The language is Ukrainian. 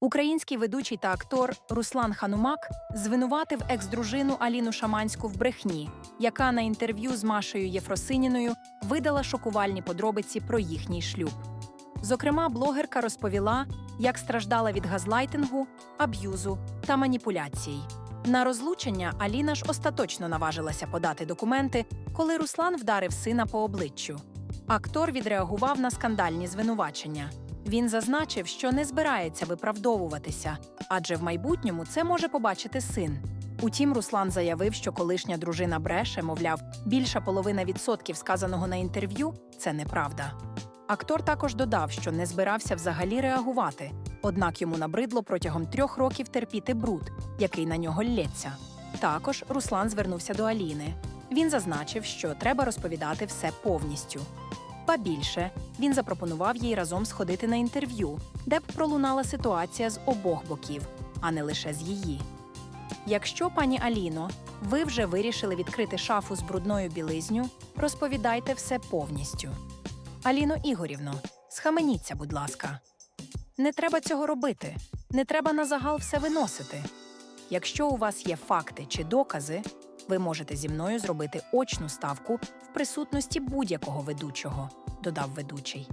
Український ведучий та актор Руслан Ханумак звинуватив екс-дружину Аліну Шаманську в брехні, яка на інтерв'ю з Машею Єфросиніною видала шокувальні подробиці про їхній шлюб. Зокрема, блогерка розповіла, як страждала від газлайтингу, аб'юзу та маніпуляцій. На розлучення Аліна ж остаточно наважилася подати документи, коли Руслан вдарив сина по обличчю. Актор відреагував на скандальні звинувачення. Він зазначив, що не збирається виправдовуватися, адже в майбутньому це може побачити син. Утім, Руслан заявив, що колишня дружина бреше, мовляв, більша половина відсотків сказаного на інтерв'ю це неправда. Актор також додав, що не збирався взагалі реагувати, однак йому набридло протягом трьох років терпіти бруд, який на нього лється. Також Руслан звернувся до Аліни. Він зазначив, що треба розповідати все повністю. Ба більше він запропонував їй разом сходити на інтерв'ю, де б пролунала ситуація з обох боків, а не лише з її. Якщо, пані Аліно, ви вже вирішили відкрити шафу з брудною білизню, розповідайте все повністю. Аліно Ігорівно, схаменіться, будь ласка. Не треба цього робити. Не треба на загал все виносити. Якщо у вас є факти чи докази, ви можете зі мною зробити очну ставку в присутності будь-якого ведучого, додав ведучий.